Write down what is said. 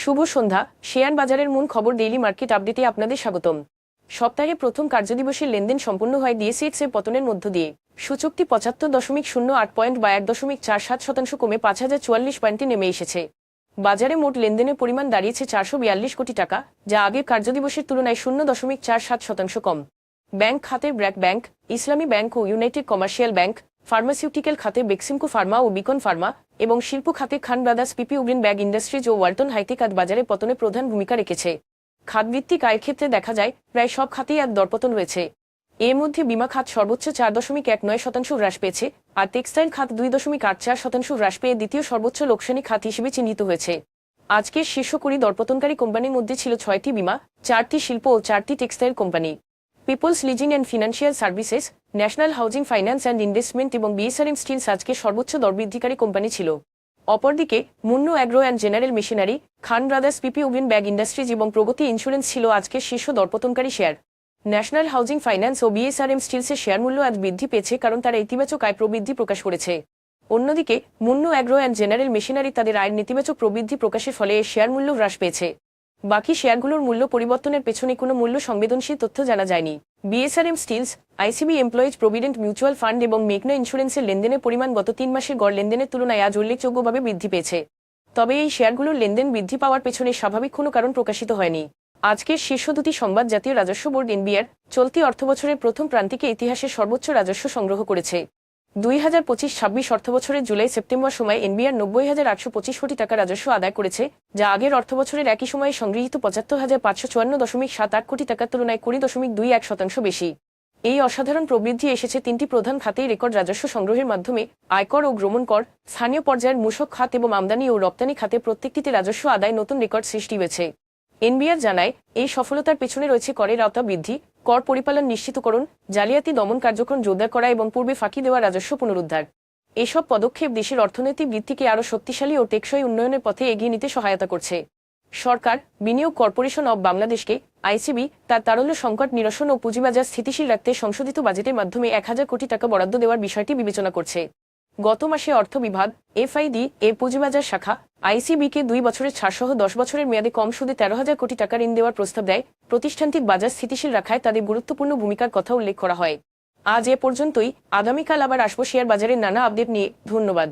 শুভ সন্ধ্যা। Share বাজারের মূল খবর ডেইলি মার্কেট আপডেটে আপনাদের স্বাগতম। সপ্তাহে প্রথম কার্যদিবসের লেনদেন সম্পন্ন হয় ডিএসিএক্স এর পতনের মধ্য দিয়ে। সূচকটি পঁচাত্তর দশমিক শূন্য আট পয়েন্ট বা এক দশমিক চার সাত শতাংশ কমে পাঁচ হাজার চুয়াল্লিশ পয়েন্টে নেমে এসেছে। বাজারে মোট লেনদেনের পরিমাণ দাঁড়িয়েছে চারশো বিয়াল্লিশ কোটি টাকা, যা আগের কার্যদিবসের তুলনায় শূন্য দশমিক চার সাত শতাংশ কম। ব্যাংক খাতের ব্র্যাক ব্যাংক, ইসলামী ব্যাংক ও ইউনাইটেড কমার্শিয়াল ব্যাংক ফার্মাসিউটিক্যাল খাতে বেক্সিমকো ফার্মা ও বিকন ফার্মা এবং শিল্প খাতে খান ব্রাদার্স পিপি উগ্রিন ব্যাগ ইন্ডাস্ট্রিজ ও ওয়ালটন হাইটেক আজ বাজারে পতনে প্রধান ভূমিকা রেখেছে। খাতভিত্তিক আয়ের ক্ষেত্রে দেখা যায়, প্রায় সব খাতেই আজ দরপতন রয়েছে এর মধ্যে বিমা খাত সর্বোচ্চ চার দশমিক এক নয় শতাংশ হ্রাস পেয়েছে আর টেক্সটাইল খাত দুই দশমিক আট চার শতাংশ হ্রাস পেয়ে দ্বিতীয় সর্বোচ্চ লোকসানি খাত হিসেবে চিহ্নিত হয়েছে। আজকের শীর্ষ কুড়ি দরপতনকারী কোম্পানির মধ্যে ছিল ছয়টি বিমা, চারটি শিল্প ও চারটি textile company. Peoples leasing and financial services national housing finance and investment এবং বিএসআরএম স্টিলস আজকে সর্বোচ্চ দরবৃদ্ধিকারী কোম্পানি ছিল। অপরদিকে, Monno agro and general machinery, Khan brothers PP Ugen bag industries এবং প্রগতি ইন্স্যুরেন্স ছিল আজকের শীর্ষ দরপতনকারী শেয়ার। ন্যাশনাল হাউজিং ফাইন্যান্স ও বিএসআরএম স্টিলসের শেয়ার মূল্য আজ বৃদ্ধি পেয়েছে কারণ তারা ইতিবাচক আয় প্রবৃদ্ধি প্রকাশ করেছে। অন্যদিকে, Monno agro and general machinery তাদের আয়ের নেতিবাচক প্রবৃদ্ধি প্রকাশের ফলে শেয়ার মূল্য হ্রাস পেয়েছে। বাকি শেয়ারগুলোর মূল্য পরিবর্তনের পেছনে কোনো মূল্য সংবেদনশীল তথ্য জানা যায়নি। BSRM steels ICB employees provident mutual fund এবং মেঘনা ইন্স্যুরেন্সের লেনদেনের পরিমাণ গত তিন মাসের গড় লেনদেনের তুলনায় আজ উল্লেখযোগ্যভাবে বৃদ্ধি পেয়েছে। তবে এই শেয়ারগুলোর লেনদেন বৃদ্ধি পাওয়ার পেছনে স্বাভাবিক কোনো কারণ প্রকাশিত হয়নি। আজকের শীর্ষ দুটি সংবাদ জাতীয় রাজস্ব বোর্ড এনবিআর চলতি অর্থবছরের প্রথম প্রান্তিকে ইতিহাসের সর্বোচ্চ রাজস্ব সংগ্রহ করেছে। দুই হাজার পঁচিশ ছাব্বিশ অর্থবছরের জুলাই সেপ্টেম্বর সময় এনবিআর নব্বই হাজার আটশো পঁচিশ কোটি টাকা রাজস্ব আদায় করেছে, যা আগের অর্থবছরের একই সময়ে সংগৃহীত পঁচাত্তর হাজার পাঁচশো চুয়ান্ন দশমিক সাত আট কোটি টাকার তুলনায় কুড়ি দশমিক দুই এক শতাংশ বেশি। এই অসাধারণ প্রবৃদ্ধি এসেছে তিনটি প্রধান খাতেই রেকর্ড রাজস্ব সংগ্রহের মাধ্যমে, আয়কর ও ভ্রমণ কর, স্থানীয় পর্যায়ের মূসক খাত এবং আমদানি ও রপ্তানি খাতে প্রত্যেকটিতে রাজস্ব আদায় নতুন রেকর্ড সৃষ্টি হয়েছে। এনবিআর জানায়, এই সফলতার পেছনে রয়েছে করের আওতা বৃদ্ধি, কর পরিপালন নিশ্চিতকরণ, জালিয়াতি দমন কার্যক্রম জোরদার করা এবং পূর্বে ফাঁকি দেওয়া রাজস্ব পুনরুদ্ধার। এসব পদক্ষেপ দেশের অর্থনৈতিক বৃদ্ধিকে আরও শক্তিশালী ও টেকসই উন্নয়নের পথে এগিয়ে নিতে সহায়তা করছে। সরকার, বিনিয়োগ কর্পোরেশন অব বাংলাদেশকে, আইসিবি, তার তারল্য সংকট নিরসন ও পুঁজিবাজার স্থিতিশীল রাখতে সংশোধিত বাজেটের মাধ্যমে এক হাজার কোটি টাকা বরাদ্দ দেওয়ার বিষয়টি বিবেচনা করছে। গত মাসে অর্থ বিভাগ, এফআইডি, এ পুঁজিবাজার শাখা আইসিবিকে দুই বছরের ছাড়সহ দশ বছরের মেয়াদে কম সুদে তেরো হাজার কোটি টাকা ঋণ দেওয়ার প্রস্তাব দেয়। প্রতিষ্ঠানটির বাজার স্থিতিশীল রাখায় তাদের গুরুত্বপূর্ণ ভূমিকার কথা উল্লেখ করা হয়। আজ এ পর্যন্তই। আগামীকাল আবার আসব শেয়ার বাজারের নানা আপডেট নিয়ে। ধন্যবাদ।